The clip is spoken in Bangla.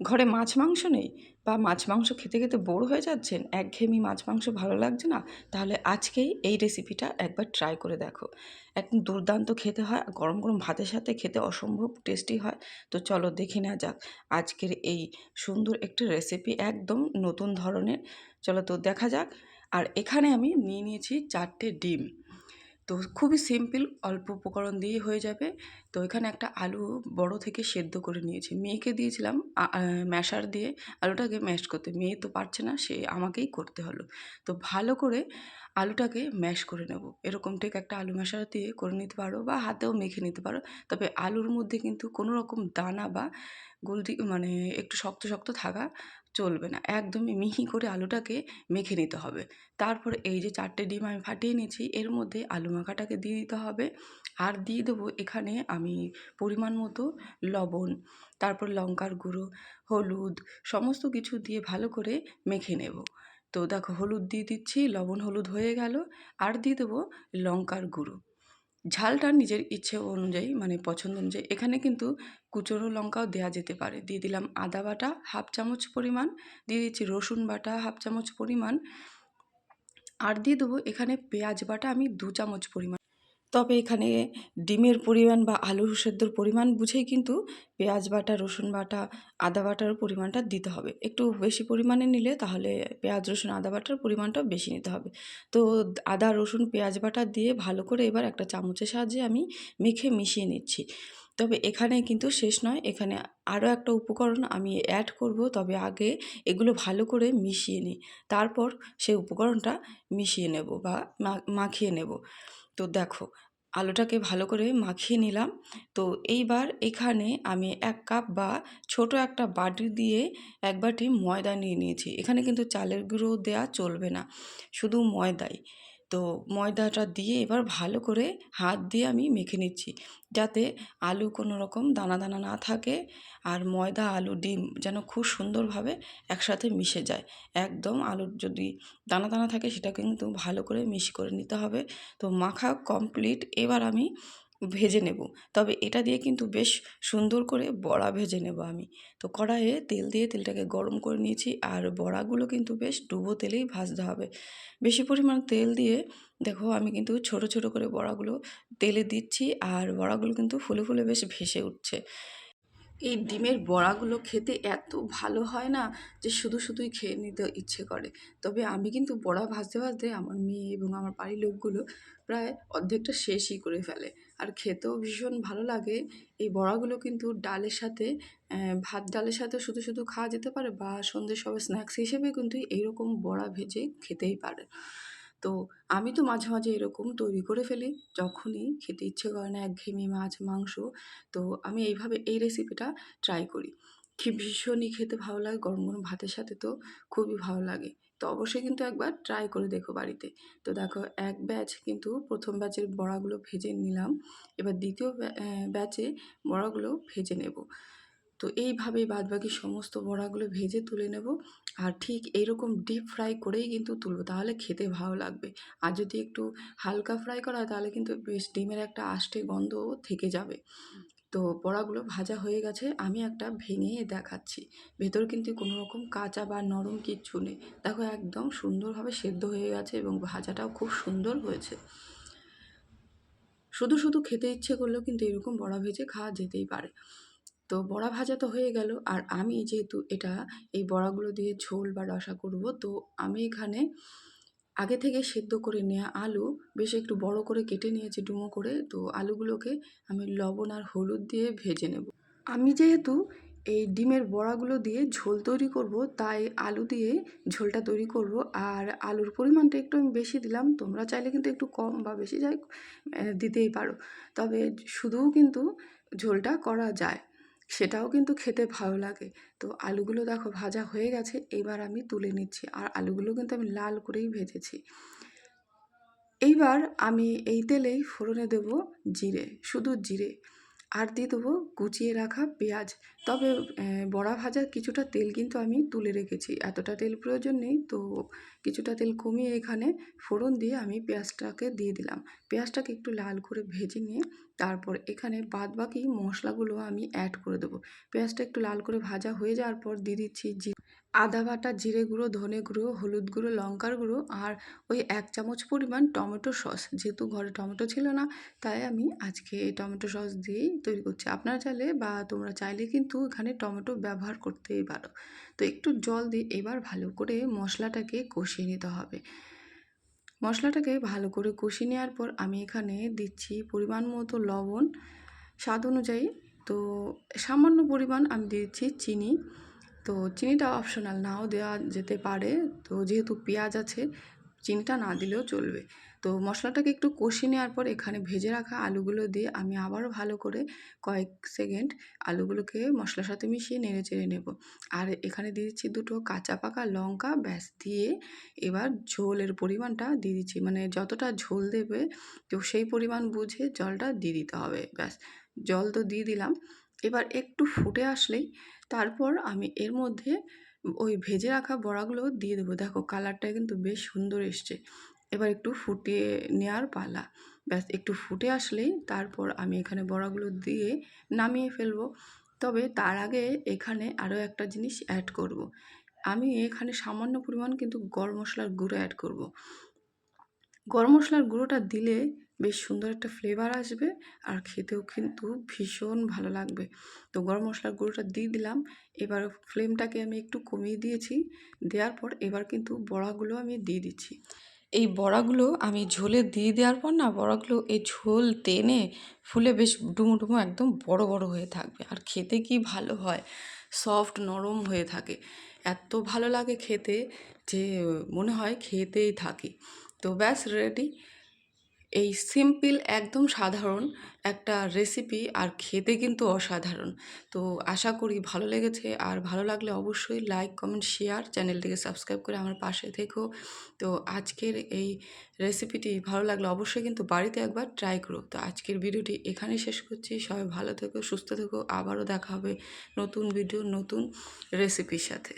ঘরে মাছ মাংস নেই? বা মাছ মাংস খেতে খেতে বোর হয়ে যাচ্ছেন? একঘেয়েমি মাছ মাংস ভালো লাগছে না? তাহলে আজকেই এই রেসিপিটা একবার ট্রাই করে দেখো। একদম দুর্দান্ত খেতে হয় গরম গরম ভাতের সাথে খেতে অসম্ভব টেস্টি হয়। তো চলো দেখে নেওয়া যাক আজকের এই সুন্দর একটি রেসিপি একদম নতুন ধরনের। চলো তো দেখা যাক। আর এখানে আমি নিয়ে নিয়েছি চারটে ডিম। তো খুবই সিম্পল, অল্প উপকরণ দিয়েই হয়ে যাবে। তো এখানে একটা আলু বড় থেকে সেদ্ধ করে নিয়েছি। মেয়েকে দিয়েছিলাম ম্যাশার দিয়ে আলুটাকে ম্যাশ করতে। মেয়ে তো পারছে না, সে আমাকেই করতে হলো। তো ভালো করে আলুটাকে ম্যাশ করে নেব। এরকম ঠিক একটা আলু ম্যাশার দিয়ে করে নিতে পারো বা হাতেও মেখে নিতে পারো। তবে আলুর মধ্যে কিন্তু কোনো রকম দানা বা গুলটি মানে একটু শক্ত শক্ত থাকা চলবে না। একদমই মিহি করে আলুটাকে মেখে নিতে হবে। তারপর এই যে চারটে ডিম আমি ফাটিয়ে নিয়েছি, এর মধ্যে আলু মাখাটাকে দিয়ে দিতে হবে। আর দিয়ে দেবো এখানে আমি পরিমাণ মতো লবণ, তারপর লঙ্কার গুঁড়ো, হলুদ, সমস্ত কিছু দিয়ে ভালো করে মেখে নেব। তো দেখো হলুদ দিয়ে দিচ্ছি, লবণ হলুদ হয়ে গেল। আর দিয়ে দেবো লঙ্কার গুঁড়ো। ঝালটা নিজের ইচ্ছে অনুযায়ী মানে পছন্দ অনুযায়ী, এখানে কিন্তু কুচনো লঙ্কাও দেওয়া যেতে পারে। দিয়ে দিলাম আদা বাটা, হাফ চামচ পরিমাণ। দিয়ে দিচ্ছি রসুন বাটা, হাফ চামচ পরিমাণ। আর দিয়ে দেবো এখানে পেঁয়াজ বাটা, আমি দু চামচ পরিমাণ। তবে এখানে ডিমের পরিমাণ বা আলু সেদ্ধর পরিমাণ বুঝেই কিন্তু পেঁয়াজ বাটা, রসুন বাটা, আদা বাটার পরিমাণটা দিতে হবে। একটু বেশি পরিমাণে নিলে তাহলে পেঁয়াজ, রসুন, আদা বাটার পরিমাণটা বেশি নিতে হবে। তো আদা, রসুন, পেঁয়াজ বাটা দিয়ে ভালো করে এবার একটা চামচের সাহায্যে আমি মেখে মিশিয়ে নিচ্ছি। তবে এখানে কিন্তু শেষ নয়, এখানে আরও একটা উপকরণ আমি অ্যাড করব, তবে আগে এগুলো ভালো করে মিশিয়ে নিই। তারপর সেই উপকরণটা মিশিয়ে নেব বা মাখিয়ে নেব। তো দেখো, আলুটাকে ভালো করে মাখিয়ে নিলাম। তো এইবার এখানে আমি এক কাপ বা ছোট একটা বাটি দিয়ে এক বাটি ময়দা নিয়ে নিয়েছি। এখানে কিন্তু চালের গুঁড়ো দেওয়া চলবে না, শুধু ময়দাই। তো ময়দাটা দিয়ে এবার ভালো করে হাত দিয়ে আমি মেখে নিচ্ছি। যাতে আলু কোনো রকম দানা দানা না থাকে আর ময়দা, আলু, ডিম যেন খুব সুন্দরভাবে একসাথে মিশে যায়। একদম আলুর যদি দানা দানা থাকে সেটা কিন্তু ভালো করে মিশ করে নিতে হবে। তো মাখা কমপ্লিট। এবার আমি ভেজে নেব। তবে এটা দিয়ে কিন্তু বেশ সুন্দর করে বড়া ভেজে নেব আমি। তো কড়াইয়ে তেল দিয়ে তেলটাকে গরম করে নিয়েছি আর বড়াগুলো কিন্তু বেশ ডুবো তেলেই ভাজতে হবে। বেশি পরিমাণ তেল দিয়ে দেখো আমি কিন্তু ছোট ছোট করে বড়াগুলো তেলে দিচ্ছি আর বড়াগুলো কিন্তু ফুলে ফুলে বেশ ভেসে উঠছে। এই ডিমের বড়াগুলো খেতে এত ভালো হয় না যে শুধু শুধুই খেয়ে নিতে ইচ্ছে করে। তবে আমি কিন্তু বড়া ভাজতে ভাজতে আমার মেয়ে এবং আমার বাড়ির লোকগুলো প্রায় অর্ধেকটা শেষই করে ফেলে। আর খেতেও ভীষণ ভালো লাগে। এই বড়াগুলো কিন্তু ডালের সাথে ভাত ডালের সাথে শুধু শুধু খাওয়া যেতে পারে বা সন্ধ্যের সবাই স্ন্যাক্স হিসেবে কিন্তু এইরকম বড়া ভেজে খেতেই পারে। তো আমি তো মাঝে মাঝে এরকম তৈরি করে ফেলি যখনই খেতে ইচ্ছে করে না একঘেয়েমি মাছ, মাংস। তো আমি এইভাবে এই রেসিপিটা ট্রাই করি। ভীষণই খেতে ভালো লাগে, গরম গরম ভাতের সাথে তো খুবই ভালো লাগে। তো অবশ্যই কিন্তু একবার ট্রাই করে দেখো বাড়িতে। তো দেখো এক ব্যাচ কিন্তু প্রথম ব্যাচের বড়াগুলো ভেজে নিলাম। এবার দ্বিতীয় ব্যাচে বড়াগুলো ভেজে নেব। তো এইভাবেই বাদবাকি সমস্ত বড়াগুলো ভেজে তুলে নেব। আর ঠিক এইরকম ডিপ ফ্রাই করেই কিন্তু তুলবো, তাহলে খেতে ভালো লাগবে। আর যদি একটু হালকা ফ্রাই করা হয়, তাহলে কিন্তু বেশ ডিমের একটা আষ্টে গন্ধ থেকে যাবে। তো বড়াগুলো ভাজা হয়ে গেছে, আমি একটা ভেঙে দেখাচ্ছি। ভেতর কিন্তু কোনো রকম কাঁচা বা নরম কিচ্ছু নেই। দেখো একদম সুন্দরভাবে সেদ্ধ হয়ে গেছে এবং ভাজাটাও খুব সুন্দর হয়েছে। শুধু শুধু খেতে ইচ্ছে করলেও কিন্তু এরকম বড়া ভেজে খাওয়া যেতেই পারে। তো বড়া ভাজা তো হয়ে গেল। আর আমি যেহেতু এটা, এই বড়াগুলো দিয়ে ঝোল বা রসা করব, তো আমি এখানে আগে থেকে সেদ্ধ করে নেওয়া আলু বেশ একটু বড় করে কেটে নিয়েছি ডুমো করে, তো আলুগুলোকে আমি লবণ আর হলুদ দিয়ে ভেজে নেব। আমি যেহেতু এই ডিমের বড়াগুলো দিয়ে ঝোল তৈরি করব, তাই আলু দিয়ে ঝোলটা তৈরি করব। আর আলুর পরিমাণটা একটু আমি বেশি দিলাম, তোমরা চাইলে কিন্তু একটু কম বা বেশি যাই দিতেই পারো। তবে শুধুও কিন্তু ঝোলটা করা যায়। সেটাও কিন্তু খেতে ভালো লাগে। তো আলুগুলো দেখো ভাজা হয়ে গেছে, এবার আমি তুলে নিচ্ছি। আর আলুগুলো কিন্তু আমি লাল করেই ভেজেছি। এইবার আমি এই তেলেই ফোড়নে দেব জিরে, শুধু জিরে। আর দিয়ে দেবো কুচিয়ে রাখা পেঁয়াজ। তবে বড়া ভাজার কিছুটা তেল কিন্তু আমি তুলে রেখেছি। এতটা তেল প্রয়োজন নেই, তো কিছুটা তেল কমিয়ে এখানে ফোড়ন দিয়ে আমি পেঁয়াজটাকে দিয়ে দিলাম। পেঁয়াজটাকে একটু লাল করে ভেজে নিয়ে তারপর এখানে বাদ বাকি মশলাগুলো আমি অ্যাড করে দেবো। পেঁয়াজটা একটু লাল করে ভাজা হয়ে যাওয়ার পর দিয়ে দিচ্ছি জি আদা বাটা, জিরে গুঁড়ো, ধনে গুঁড়ো, হলুদ গুঁড়ো, লঙ্কার গুঁড়ো আর ওই এক চামচ পরিমাণ টমেটো সস। যেহেতু ঘরে টমেটো ছিল না, তাই আমি আজকে এই টমেটো সস দিয়েই তৈরি করছি। আপনারা চাইলে বা তোমরা চাইলে কিন্তু এখানে টমেটো ব্যবহার করতেই পারো। তো একটু জল দিয়ে এবার ভালো করে মশলাটাকে কষিয়ে নিতে হবে। মশলাটাকে ভালো করে কষিয়ে নেওয়ার পর আমি এখানে দিচ্ছি পরিমাণ মতো লবণ। স্বাদ অনুযায়ী তো সামান্য পরিমাণ আমি দিচ্ছি চিনি। তো চিনিটা অপশনাল নাও দেওয়া যেতে পারে। তো যেহেতু পেঁয়াজ আছে, চিনিটা না দিলেও চলবে। তো মশলাটাকে একটু কষিয়ে নেওয়ার পর এখানে ভেজে রাখা আলুগুলো দিয়ে আমি আবারও ভালো করে কয়েক সেকেন্ড আলুগুলোকে মশলার সাথে মিশিয়ে নেড়ে চেড়ে নেব। আর এখানে দিয়ে দিচ্ছি দুটো কাঁচা পাকা লঙ্কা, ব্যাস, দিয়ে এবার ঝোলের পরিমাণটা দিয়ে দিচ্ছি। মানে যতটা ঝোল দেবে, তো সেই পরিমাণ বুঝে জলটা দিয়ে দিতে হবে, ব্যাস। জল তো দিয়ে দিলাম। এবার একটু ফুটে আসলেই তারপর আমি এর মধ্যে ওই ভেজে রাখা বড়াগুলো দিয়ে দেবো দেখো কালারটা কিন্তু বেশ সুন্দর এসছে এবার একটু ফুটিয়ে নেওয়ার পালা ব্যাস, একটু ফুটে আসলেই তারপর আমি এখানে বড়াগুলো দিয়ে নামিয়ে ফেলব তবে তার আগে এখানে আরও একটা জিনিস অ্যাড করব। আমি এখানে সামান্য পরিমাণ কিন্তু গরম মশলার গুঁড়ো অ্যাড করব। গরম মশলার গুঁড়োটা দিলে বেশ সুন্দর একটা ফ্লেভার আসবে আর খেতেও কিন্তু ভীষণ ভালো লাগবে। তো গরম মশলার গুঁড়োটা দিয়ে দিলাম, এবার ফ্লেমটাকে আমি একটু কমিয়ে দিয়েছি, দেওয়ার পর এবার কিন্তু বড়াগুলো আমি দিয়ে দিচ্ছি। এই বড়াগুলো আমি ঝোলে দিয়ে দেওয়ার পর না, বড়াগুলো এই ঝোল টেনে ফুলে বেশ ডুমো ডুমো একদম বড় বড় হয়ে থাকবে আর খেতে কি ভালো হয়? সফট নরম হয়ে থাকে। এত ভালো লাগে খেতে যে মনে হয় খেতেই থাকি। তো ব্যাস রেডি এই সিম্পল একদম সাধারণ একটা রেসিপি আর খেতে কিন্তু অসাধারণ। তো আশা করি ভালো লেগেছে। আর ভালো লাগলে অবশ্যই লাইক কমেন্ট শেয়ার চ্যানেলটিকে সাবস্ক্রাইব করে আমার পাশে থেকো। তো আজকের এই রেসিপিটি ভালো লাগলে অবশ্যই কিন্তু বাড়িতে একবার ট্রাই করো। তো আজকের ভিডিওটি এখানেই শেষ করছি। সবাই ভালো থেকো, সুস্থ থেকো। আবারও দেখা হবে নতুন ভিডিও নতুন রেসিপির সাথে।